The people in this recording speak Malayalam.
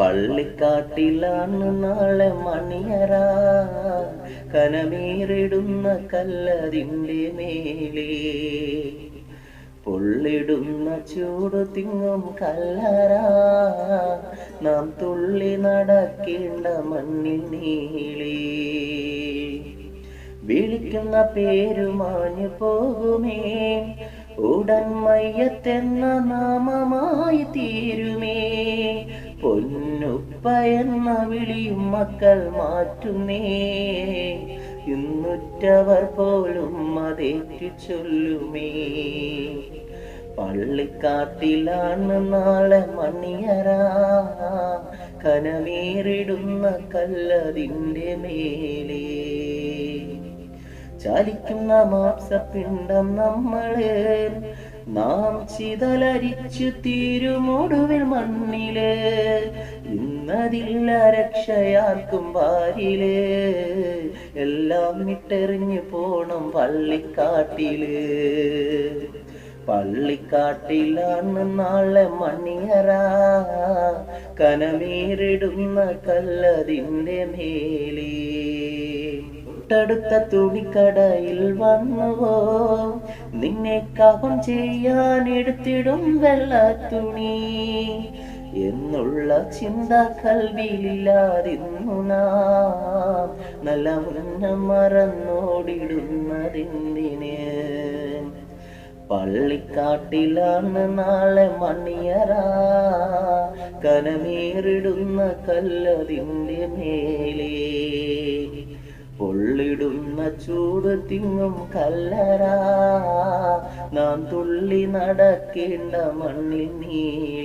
പള്ളിക്കാട്ടിലാണ് നാളെ മണിയറ. കനമീറിടുന്ന കല്ലതിന്റെ മേലേ. പൊള്ളിടുന്ന ചൂട് തിങ്ങും കല്ലറ. നാം തുള്ളി നടക്കേണ്ട മണ്ണിൽ നീളേ വിളിക്കുന്ന പേരു മാഞ്ഞു പോകുമേ. ഉടൻ മയ്യത്തെന്ന നാമമായി തീരുമേ. പൊന്നുപ്പ വിളിയും മക്കൾ മാറ്റുന്നേ. ഇന്നുറ്റവർ പോലും അതേറ്റു ചൊല്ലുമേ. പള്ളിക്കാട്ടിലാണ് നാളെ മണിയറ. കനമേറിടുന്ന കല്ലതിന്റെ മേലേ. ചാലിക്കുന്ന മാംസപ്പിണ്ടം നമ്മൾ നാം ചിതലരിച്ചു തീരുമൊടുവിൽ മണ്ണിൽ. ഇന്നതില്ല രക്ഷയാർക്കും വാരിൽ. എല്ലാം വിട്ടെറിഞ്ഞു പോണം പള്ളിക്കാട്ടിൽ. പള്ളിക്കാട്ടിലാണ് നാളെ മണിയറ. കനമേറിടുന്ന കല്ലതിന്റെ മേലേ. തൊട്ടടുത്ത തുണിക്കടയിൽ വന്നുവോ? നിന്നെ കാപം ചെയ്യാൻ എടുത്തിടും വെള്ള തുണി. എന്നുള്ള ചിന്ത കൽവിയില്ലാതിന്നു നാം. നല്ല ഉന്നം മറന്നോടിടുന്നതെന്തിന്? പള്ളിക്കാട്ടിലാണ് നാളെ മണിയറ കനമേറിടുന്ന കല്ലതിന്റെ മേലേ. പൊള്ളിടുന്ന ചൂട് തിങ്ങും കല്ലറ. നാം തുള്ളി നടക്കേണ്ട മണ്ണിൽ നീളേ